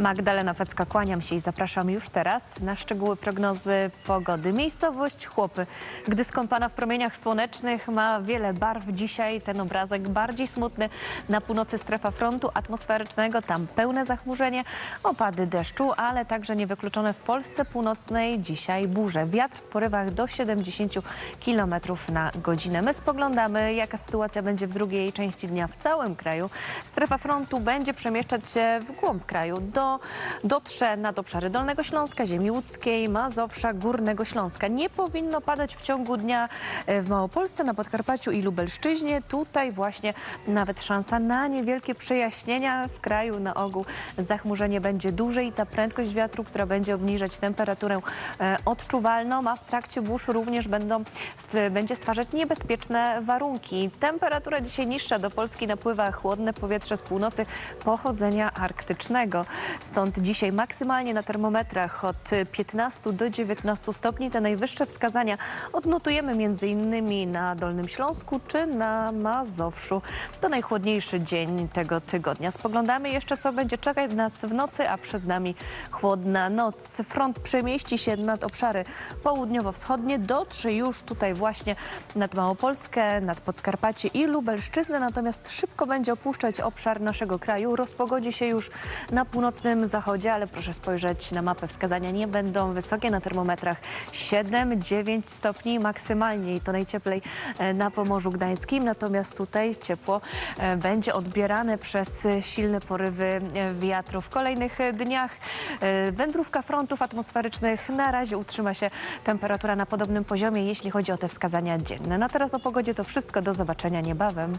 Magdalena Pecka, kłaniam się i zapraszam już teraz na szczegóły prognozy pogody. Miejscowość Chłopy, gdy skąpana w promieniach słonecznych ma wiele barw. Dzisiaj ten obrazek bardziej smutny. Na północy strefa frontu atmosferycznego, tam pełne zachmurzenie, opady deszczu, ale także niewykluczone w Polsce północnej dzisiaj burze. Wiatr w porywach do 70 km na godzinę. My spoglądamy, jaka sytuacja będzie w drugiej części dnia w całym kraju. Strefa frontu będzie przemieszczać się w głąb kraju. Do, dotrze nad obszary Dolnego Śląska, Ziemi Łódzkiej, Mazowsza, Górnego Śląska. Nie powinno padać w ciągu dnia e, w Małopolsce, na Podkarpaciu i Lubelszczyźnie. Tutaj właśnie nawet szansa na niewielkie przejaśnienia w kraju. Na ogół zachmurzenie będzie duże i ta prędkość wiatru, która będzie obniżać temperaturę e, odczuwalną, a w trakcie burz również będą, będzie stwarzać niebezpieczne warunki. Temperatura dzisiaj niższa, do Polski napływa chłodne powietrze z północy pochodzenia arktycznego. Stąd dzisiaj maksymalnie na termometrach od 15 do 19 stopni. Te najwyższe wskazania odnotujemy innymi na Dolnym Śląsku czy na Mazowszu. To najchłodniejszy dzień tego tygodnia. Spoglądamy jeszcze, co będzie czekać nas w nocy, a przed nami chłodna noc. Front przemieści się nad obszary południowo-wschodnie, dotrze już tutaj właśnie nad Małopolskę, nad Podkarpacie i Lubelszczyznę, natomiast szybko będzie opuszczać obszar naszego kraju. Rozpogodzi się już na północnym zachodzie, ale proszę spojrzeć na mapę. Wskazania nie będą wysokie na termometrach 7-9 stopni maksymalnie i to najcieplej e, na Pomorzu Gdańskim. Natomiast tutaj ciepło e, będzie odbierane przez silne porywy e, wiatru. W kolejnych dniach wędrówka frontów atmosferycznych na razie utrzyma się temperatura na podobnym poziomie, jeśli chodzi o te wskazania dzienne. Na teraz o pogodzie to wszystko. Do zobaczenia niebawem.